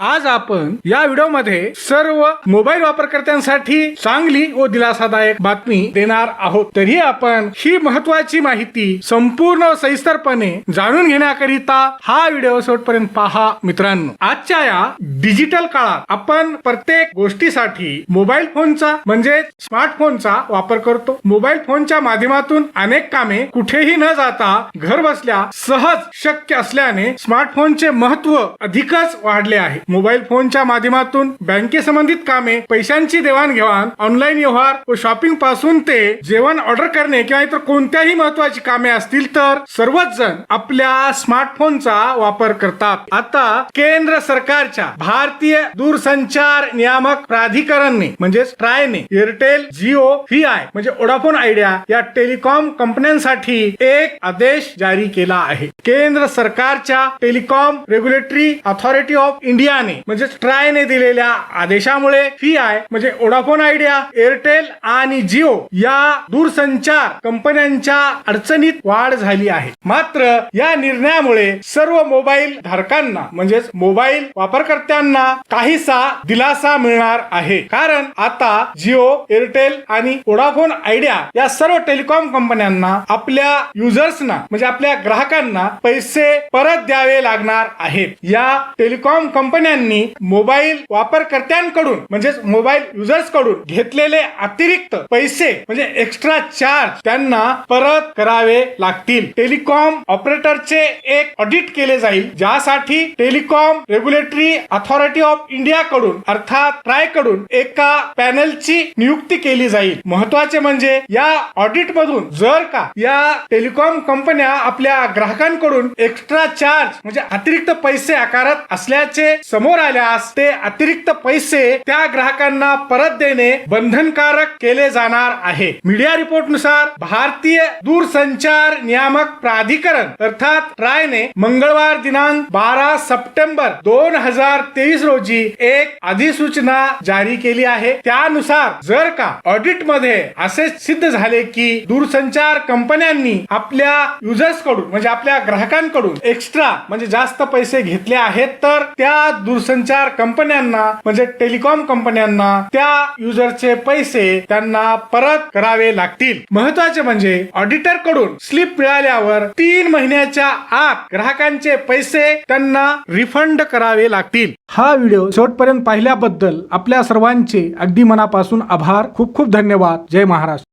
आज आपण या व्हिडिओमध्ये सर्व मोबाईल वापरकर्त्यांसाठी चांगली व दिलासादायक बातमी देणार आहोत. तरी आपण ही महत्वाची माहिती संपूर्ण सविस्तरपणे जाणून घेण्याकरिता हा व्हिडिओ शेवटपर्यंत पहा. मित्रांनो आजच्या या डिजिटल काळात आपण प्रत्येक गोष्टीसाठी मोबाईल फोनचा म्हणजे स्मार्टफोनचा वापर करतो. मोबाईल फोनच्या माध्यमातून अनेक कामे कुठेही न जाता घर बसल्या सहज शक्य असल्याने स्मार्टफोनचे महत्त्व अधिकच वाढले आहे. मोबाईल फोनच्या माध्यमातून बँकेसंबंधित कामे पैशांची देवाणघेवाण ऑनलाईन व्यवहार व शॉपिंगपासून ते जेवण ऑर्डर करणे किंवा इतर कोणत्याही महत्वाची कामे असतील तर सर्वच जण आपल्या स्मार्टफोनचा वापर करतात. आता केंद्र सरकारच्या भारतीय दूरसंचार नियामक प्राधिकरणने म्हणजेच ट्रायने एअरटेल जिओ व्ही आय म्हणजे ओडाफोन आयडिया या टेलिकॉम कंपन्यांसाठी एक आदेश जारी केला आहे. केंद्र सरकारच्या Telecom Regulatory Authority of India इंडियाने म्हणजे ट्रायने दिलेल्या आदेशामुळे फी आय म्हणजे ओडाफोन आयडिया एअरटेल आणि जिओ या दूरसंचार कंपन्यांच्या अडचणीत वाढ झाली आहे. मात्र या निर्णयामुळे सर्व मोबाईल धारकांना म्हणजेच मोबाईल वापरकर्त्यांना काहीसा दिलासा मिळणार आहे. कारण आता जिओ एअरटेल आणि वोडाफोन आयडिया या सर्व टेलिकॉम कंपन्यांना आपल्या युजर्सना म्हणजे आपल्या ग्राहकांना पैसे परत द्यावे लागणार आहेत. या टेलिकॉम कंपन्या कंपन्यांनी मोबाईल वापरकर्त्यांकडून म्हणजेच मोबाईल युजर्सकडून घेतलेले अतिरिक्त पैसे म्हणजे एक्स्ट्रा चार्ज त्यांना परत करावे लागतील. टेलिकॉम ऑपरेटरचे एक ऑडिट केले जाईल ज्यासाठी Telecom Regulatory Authority of India कडून अर्थात ट्रायकडून एका पॅनलची नियुक्ती केली जाईल. महत्त्वाचे म्हणजे या ऑडिट मधून जर का या टेलिकॉम कंपन्या आपल्या ग्राहकांकडून एक्स्ट्रा चार्ज म्हणजे अतिरिक्त पैसे आकारत असल्याचे समोर आल्यास ते अतिरिक्त पैसे त्या ग्राहकांना परत देणे बंधनकारक केले जाणार आहे. मीडिया रिपोर्टनुसार भारतीय दूरसंचार नियामक प्राधिकरण अर्थात ट्रायने मंगळवार दिनांक बारा सप्टेंबर दोन हजार तेवीस रोजी एक अधिसूचना जारी केली आहे. त्यानुसार जर का ऑडिटमध्ये असे सिद्ध झाले की दूरसंचार कंपन्यांनी आपल्या युजर्सकडून म्हणजे आपल्या ग्राहकांकडून एक्स्ट्रा म्हणजे जास्त पैसे घेतले आहेत तर त्या दूरसंचार कंपन्यांना म्हणजे टेलिकॉम कंपन्यांना त्या युजरचे पैसे त्यांना परत करावे लागतील. महत्त्वाचे म्हणजे ऑडिटरकडून स्लिप मिळाल्यावर तीन महिन्याच्या आत ग्राहकांचे पैसे त्यांना रिफंड करावे लागतील. हा व्हिडिओ शेवटपर्यंत पाहिल्याबद्दल आपल्या सर्वांचे अगदी मनापासून आभार. खूप खूप धन्यवाद. जय महाराष्ट्र.